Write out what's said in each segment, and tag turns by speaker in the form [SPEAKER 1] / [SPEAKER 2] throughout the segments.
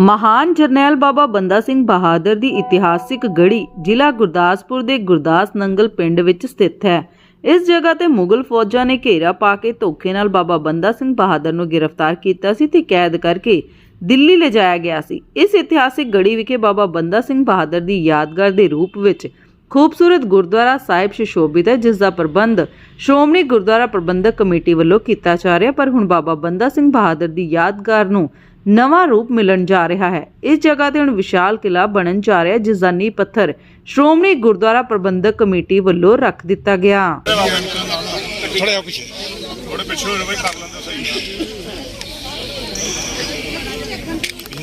[SPEAKER 1] ਮਹਾਨ ਜਰਨੈਲ ਬਾਬਾ ਬੰਦਾ ਸਿੰਘ ਬਹਾਦਰ ਦੀ ਇਤਿਹਾਸਿਕ ਗੜੀ ਜ਼ਿਲ੍ਹਾ ਗੁਰਦਾਸਪੁਰ ਦੇ ਗੁਰਦਾਸ ਨੰਗਲ ਪਿੰਡ ਵਿੱਚ ਸਥਿਤ ਹੈ। ਇਸ ਜਗ੍ਹਾ ਤੇ ਮੁਗਲ ਫੌਜਾਂ ਨੇ ਘੇਰਾ ਪਾ ਕੇ ਧੋਖੇ ਨਾਲ ਬਾਬਾ ਬੰਦਾ ਸਿੰਘ ਬਹਾਦਰ ਨੂੰ ਗ੍ਰਿਫਤਾਰ ਕੀਤਾ ਸੀ ਤੇ ਕੈਦ ਕਰਕੇ ਦਿੱਲੀ ਲਿਜਾਇਆ ਗਿਆ ਸੀ। ਇਸ ਇਤਿਹਾਸਿਕ ਗੜੀ ਵਿਖੇ ਬਾਬਾ ਬੰਦਾ ਸਿੰਘ ਬਹਾਦਰ ਦੀ ਯਾਦਗਾਰ ਦੇ ਰੂਪ ਵਿੱਚ ਖੂਬਸੂਰਤ ਗੁਰਦੁਆਰਾ ਸਾਹਿਬ ਸੁਸ਼ੋਭਿਤ ਹੈ, ਜਿਸ ਦਾ ਪ੍ਰਬੰਧ ਸ਼੍ਰੋਮਣੀ ਗੁਰਦੁਆਰਾ ਪ੍ਰਬੰਧਕ ਕਮੇਟੀ ਵੱਲੋਂ ਕੀਤਾ ਜਾ ਰਿਹਾ ਪਰ ਹੁਣ ਬਾਬਾ ਬੰਦਾ ਸਿੰਘ ਬਹਾਦਰ ਦੀ ਯਾਦਗਾਰ ਨੂੰ ਨਵਾਂ ਰੂਪ ਮਿਲਣ ਜਾ ਰਿਹਾ ਹੈ। ਇਸ ਜਗ੍ਹਾ ਤੇ ਹੁਣ ਵਿਸ਼ਾਲ ਕਿਲਾ ਬਣਨ ਜਾ ਰਿਹਾ ਜਿਸ ਦਾ ਨੀਂਹ ਪੱਥਰ ਸ਼੍ਰੋਮਣੀ ਗੁਰਦੁਆਰਾ ਪ੍ਰਬੰਧਕ ਕਮੇਟੀ ਵੱਲੋਂ ਰੱਖ ਦਿੱਤਾ ਗਿਆ।
[SPEAKER 2] ਥੋੜਾ ਜਿਹਾ ਪਿੱਛੇ।
[SPEAKER 3] ਥੋੜੇ ਪਿੱਛੇ ਹੋ ਕਰ ਲੈਂਦੇ ਸਹੀ।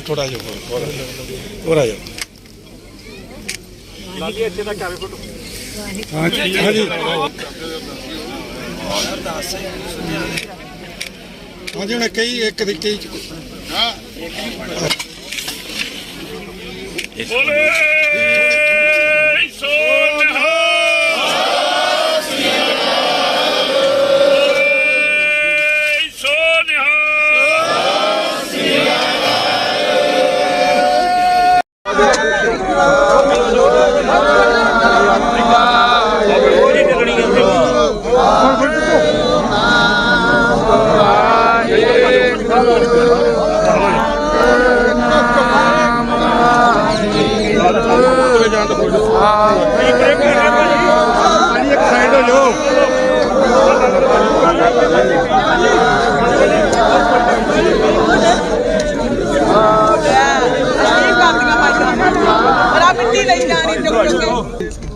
[SPEAKER 2] ਥੋੜਾ ਜਿਹਾ ਹੋਰ ਥੋੜਾ ਜਿਹਾ
[SPEAKER 3] ਲਾਲੀ ਇੱਥੇ ਤੱਕ ਆਵੇ ਫੋਟੋ।
[SPEAKER 2] ਹਾਂ ਜੀ ਹਾਂ ਜੀ। ਹਾਂ ਜੀ, ਹੁਣ ਕਈ ਇੱਕ ਦੇ ਕਈ
[SPEAKER 3] ਬੋਲੇ ਸੋ ਨਿਹਾਲ ਬੋਲੇ
[SPEAKER 4] ਮਿੱਟੀ ਲਈ ਜਾਣੀ ਚੁੱਕ ਚੁੱਕ ਕੇ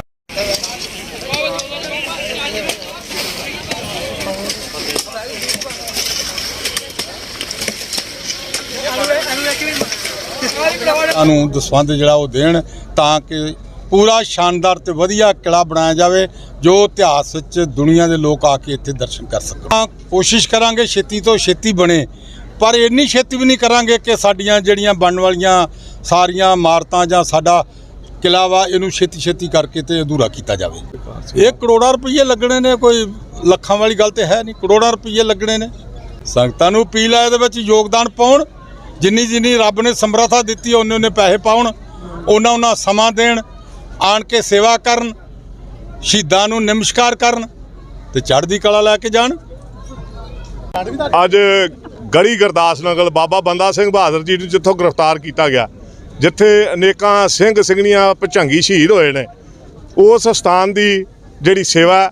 [SPEAKER 2] ਨੂੰ ਦਸਵੰਦ ਜਿਹੜਾ ਉਹ ਦੇਣ ਤਾਂ ਕਿ ਪੂਰਾ ਸ਼ਾਨਦਾਰ ਤੇ ਵਧੀਆ ਕਿਲਾ ਬਣਾਇਆ ਜਾਵੇ ਜੋ ਇਤਿਹਾਸ ਵਿੱਚ ਦੁਨੀਆ ਦੇ ਲੋਕ ਆ ਕੇ ਇੱਥੇ ਦਰਸ਼ਨ ਕਰ ਸਕਣ। ਹਾਂ, ਕੋਸ਼ਿਸ਼ ਕਰਾਂਗੇ ਛੇਤੀ ਤੋਂ ਛੇਤੀ ਬਣੇ ਪਰ ਇੰਨੀ ਛੇਤੀ ਵੀ ਨਹੀਂ ਕਰਾਂਗੇ ਕਿ ਸਾਡੀਆਂ ਜਿਹੜੀਆਂ ਬਣਨ ਵਾਲੀਆਂ ਸਾਰੀਆਂ ਇਮਾਰਤਾਂ ਜਾਂ ਸਾਡਾ ਕਿਲਾ ਵਾ ਇਹਨੂੰ ਛੇਤੀ ਛੇਤੀ ਕਰਕੇ ਤੇ ਅਧੂਰਾ ਕੀਤਾ ਜਾਵੇ। ਇਹ ਕਰੋੜਾਂ ਰੁਪਏ ਲੱਗਣੇ ਨੇ ਕੋਈ ਲੱਖਾਂ ਵਾਲੀ ਗੱਲ ਤੇ ਹੈ ਨਹੀਂ ਕਰੋੜਾਂ ਰੁਪਏ ਲੱਗਣੇ ਨੇ। ਸੰਗਤਾਂ ਨੂੰ ਅਪੀਲ ਹੈ ਇਹਦੇ ਵਿੱਚ ਯੋਗਦਾਨ ਪਾਉਣ। ਜਿੰਨੀ ਜਿੰਨੀ ਰੱਬ ਨੇ ਸਮਰੱਥਾ ਦਿੱਤੀ ਉਹਨੇ ਉਹਨੇ ਪੈਸੇ ਪਾਉਣ ਉਹਨਾਂ ਉਹਨਾਂ ਸਮਾਂ ਦੇਣ, ਆਣ ਕੇ ਸੇਵਾ ਕਰਨ, ਸ਼ਹੀਦਾਂ ਨੂੰ ਨਮਸਕਾਰ ਕਰਨ ਤੇ ਚੜ੍ਹਦੀ ਕਲਾ ਲੈ ਕੇ ਜਾਣ।
[SPEAKER 3] ਅੱਜ ਗੜੀ ਗੁਰਦਾਸ ਨਗਰ, ਬਾਬਾ ਬੰਦਾ ਸਿੰਘ ਬਹਾਦਰ ਜੀ ਨੂੰ ਜਿੱਥੋਂ ਗ੍ਰਿਫਤਾਰ ਕੀਤਾ ਗਿਆ, ਜਿੱਥੇ ਅਨੇਕਾਂ ਸਿੰਘ ਸਿੰਘਣੀਆਂ ਭਚੰਗੀ ਸ਼ਹੀਦ ਹੋਏ ਨੇ। ਉਸ ਸਥਾਨ ਦੀ ਜਿਹੜੀ ਸੇਵਾ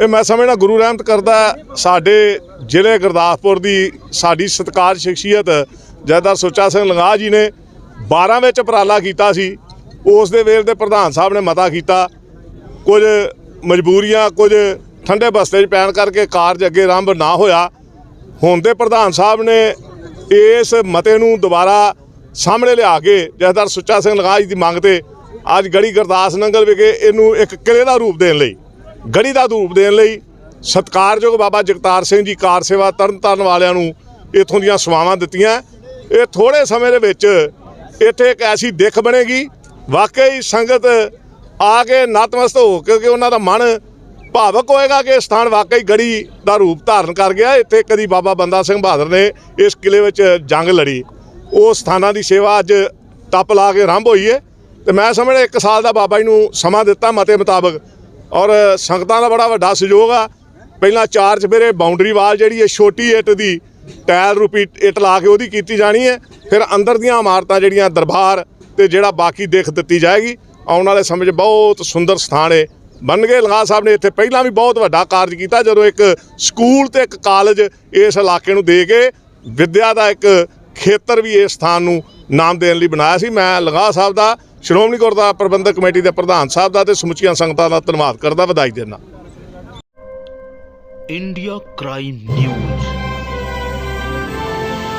[SPEAKER 3] ਇਹ ਮੈਂ ਸਮਝਣਾ ਗੁਰੂ ਰਹਿਮਤ ਕਰਦਾ ਸਾਡੇ ਜ਼ਿਲ੍ਹੇ ਗੁਰਦਾਸਪੁਰ ਦੀ ਸਾਡੀ ਸਤਿਕਾਰ ਸ਼ਖਸੀਅਤ ਜੈਦਾਰ ਸੁੱਚਾ ਸਿੰਘ ਲੰਗਾ ਜੀ ਨੇ 12 ਵਿੱਚ ਉਪਰਾਲਾ ਕੀਤਾ ਸੀ, ਉਸ ਦੇ ਵੇਰ ਦੇ ਪ੍ਰਧਾਨ ਸਾਹਿਬ ਨੇ ਮਤਾ ਕੀਤਾ, ਕੁਝ ਮਜਬੂਰੀਆਂ, ਕੁਝ ਠੰਡੇ ਬਸਤੇ 'ਚ ਪੈਣ ਕਰਕੇ ਕਾਰਜ ਅੱਗੇ ਆਰੰਭ ਨਾ ਹੋਇਆ। ਹੁਣ ਦੇ ਪ੍ਰਧਾਨ ਸਾਹਿਬ ਨੇ ਇਸ ਮਤੇ ਨੂੰ ਦੁਬਾਰਾ ਸਾਹਮਣੇ ਲਿਆ ਕੇ ਜਥੇਦਾਰ ਸੁੱਚਾ ਸਿੰਘ ਲੰਗਾ ਜੀ ਦੀ ਮੰਗ ਤੇ ਅੱਜ ਗੜੀ ਗੁਰਦਾਸ ਨੰਗਲ ਵਿਖੇ ਇਹਨੂੰ ਇੱਕ ਕਿਲੇ ਦਾ ਰੂਪ ਦੇਣ ਲਈ, ਗੜੀ ਦਾ ਰੂਪ ਦੇਣ ਲਈ ਸਤਿਕਾਰਯੋਗ ਬਾਬਾ ਜਗਤਾਰ ਸਿੰਘ ਜੀ ਕਾਰ ਸੇਵਾ ਤਰਨਤਾਰਨ ਵਾਲਿਆਂ ਨੂੰ ਇਥੋਂ ਦੀਆਂ ਸੇਵਾਵਾਂ ਦਿੱਤੀਆਂ। ਇਹ ਥੋੜੇ ਸਮੇਂ ਦੇ ਵਿੱਚ ਇੱਥੇ ਇੱਕ ਐਸੀ ਦਿੱਖ ਬਣੇਗੀ। ਵਾਕਈ ਸੰਗਤ ਆ ਕੇ ਨਤਮਸਤ ਹੋ ਕਿਉਂਕਿ ਉਹਨਾਂ ਦਾ ਮਨ ਭਾਵਕ ਹੋਏਗਾ ਕਿ ਇਹ ਸਥਾਨ ਵਾਕਈ ਗੜੀ ਦਾ ਰੂਪ ਧਾਰਨ ਕਰ ਗਿਆ। ਇੱਥੇ ਕਦੀ ਬਾਬਾ ਬੰਦਾ ਸਿੰਘ ਬਹਾਦਰ ਨੇ ਇਸ ਕਿਲੇ ਵਿੱਚ ਜੰਗ ਲੜੀ। ਉਹ ਸਥਾਨਾਂ ਦੀ ਸੇਵਾ ਅੱਜ ਟੱਪ ਲਾ ਕੇ ਆਰੰਭ ਹੋਈ ਹੈ ਤੇ ਮੈਂ ਸਮਝਦਾ ਇੱਕ ਸਾਲ ਦਾ ਬਾਬਾ ਜੀ ਨੂੰ ਸਮਾਂ ਦਿੱਤਾ ਮਤੇ ਮੁਤਾਬਕ। ਔਰ ਸੰਗਤਾਂ ਦਾ ਬੜਾ ਵੱਡਾ ਸਹਿਯੋਗ ਆ। ਪਹਿਲਾਂ ਚਾਰ ਚਫੇਰੇ ਬਾਉਂਡਰੀ ਵਾਲ ਜਿਹੜੀ ਹੈ ਛੋਟੀ ਇੱਟ ਦੀ ਟਾਇਲ ਰੂਪੀ ਇੱਟ ਲਾ ਕੇ ਉਹਦੀ ਕੀਤੀ ਜਾਣੀ ਹੈ। ਫਿਰ ਅੰਦਰ ਦੀਆਂ ਇਮਾਰਤਾਂ ਜਿਹੜੀਆਂ ਦਰਬਾਰ ਤੇ ਜਿਹੜਾ ਬਾਕੀ ਦੇਖ ਦਿੱਤੀ ਜਾਏਗੀ, ਆਉਣ ਵਾਲੇ ਸਮੇਂ 'ਚ ਬਹੁਤ ਸੁੰਦਰ ਸਥਾਨ ਹੈ ਗਏ। ਲੰਗਾ ਸਾਹਿਬ ਨੇ ਇੱਥੇ ਪਹਿਲਾਂ ਵੀ ਬਹੁਤ ਵੱਡਾ ਕਾਰਜ ਕੀਤਾ, ਜਦੋਂ ਇੱਕ ਸਕੂਲ ਤੇ ਇੱਕ ਕਾਲਜ ਇਸ ਇਲਾਕੇ ਨੂੰ ਦੇ ਕੇ ਵਿਦਿਆ ਦਾ ਇੱਕ ਖੇਤਰ ਵੀ ਇਸ ਸਥਾਨ ਨੂੰ ਨਾਮ ਦੇਣ ਲਈ ਬਣਾਇਆ ਸੀ। ਮੈਂ ਲੰਗਾ ਸਾਹਿਬ ਦਾ, ਸ਼੍ਰੋਮਣੀ ਗੁਰਦੁਆਰਾ ਪ੍ਰਬੰਧਕ ਕਮੇਟੀ ਦੇ ਪ੍ਰਧਾਨ ਸਾਹਿਬ ਦਾ ਤੇ ਸਮੁੱਚੀਆਂ ਸੰਗਤਾਂ ਦਾ ਧੰਨਵਾਦ ਕਰਦਾ। ਵਧਾਈ ਦਿੰਦਾ
[SPEAKER 5] ਇੰਡੀਆ ਕ੍ਰਾਈਮ ਨਿਊਜ਼